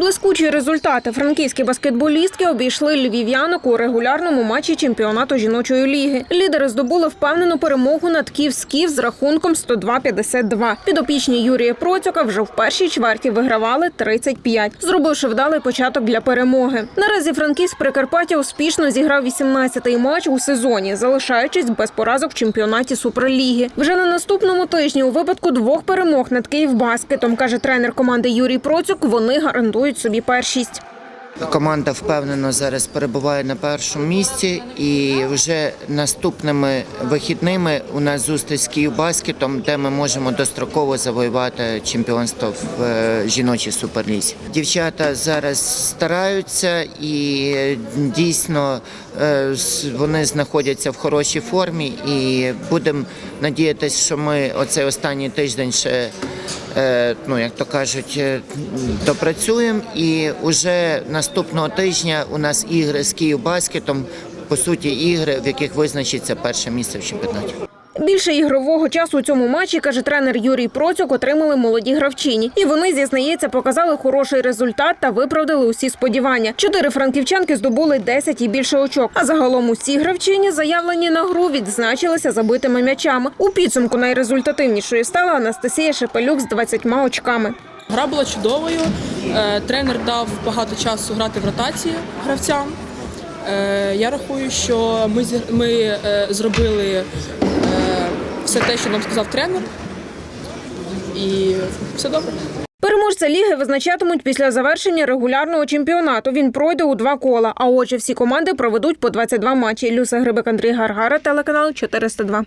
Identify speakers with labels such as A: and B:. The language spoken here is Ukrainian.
A: Блискучі результати франківські баскетболістки обійшли львів'янок у регулярному матчі чемпіонату жіночої ліги. Лідери здобули впевнену перемогу над Київськів з рахунком 102-52. Підопічні Юрія Процюка вже в першій чверті вигравали 35, зробивши вдалий початок для перемоги. Наразі франківськ Прикарпаття успішно зіграв 18-й матч у сезоні, залишаючись без поразок в чемпіонаті Суперліги. Вже на наступному тижні у випадку двох перемог над Київбаскетом, каже тренер команди Юрій Процюк, вони гарантують собі першість.
B: Команда впевнено зараз перебуває на першому місці, і вже наступними вихідними у нас зустріч з Київбаскетом, де ми можемо достроково завоювати чемпіонство в е, жіночій суперлізі. Дівчата зараз стараються і дійсно е, вони знаходяться в хорошій формі. І будемо надіятися, що ми оцей останній тиждень ще ну як то кажуть, е, допрацюємо. І вже наступного тижня у нас ігри з Київбаскетом, по суті, ігри, в яких визначиться перше місце в чемпіонаті.
A: Більше ігрового часу у цьому матчі, каже тренер Юрій Процюк, отримали молоді гравчині. І вони, зізнається, показали хороший результат та виправдали усі сподівання. Чотири франківчанки здобули 10 і більше очок. А загалом усі гравчині, заявлені на гру, відзначилися забитими м'ячами. У підсумку найрезультативнішою стала Анастасія Шепелюк з 20 очками.
C: Гра була чудовою. Е, Тренер дав багато часу грати в ротації гравцям. Е, Я рахую, що ми, ми е, зробили е, все те, що нам сказав тренер. І все добре.
A: Переможця ліги визначатимуть після завершення регулярного чемпіонату. Він пройде у два кола. А отже, всі команди проведуть по 22 матчі. Люса Грибик, Андрій Гаргара, телеканал 402.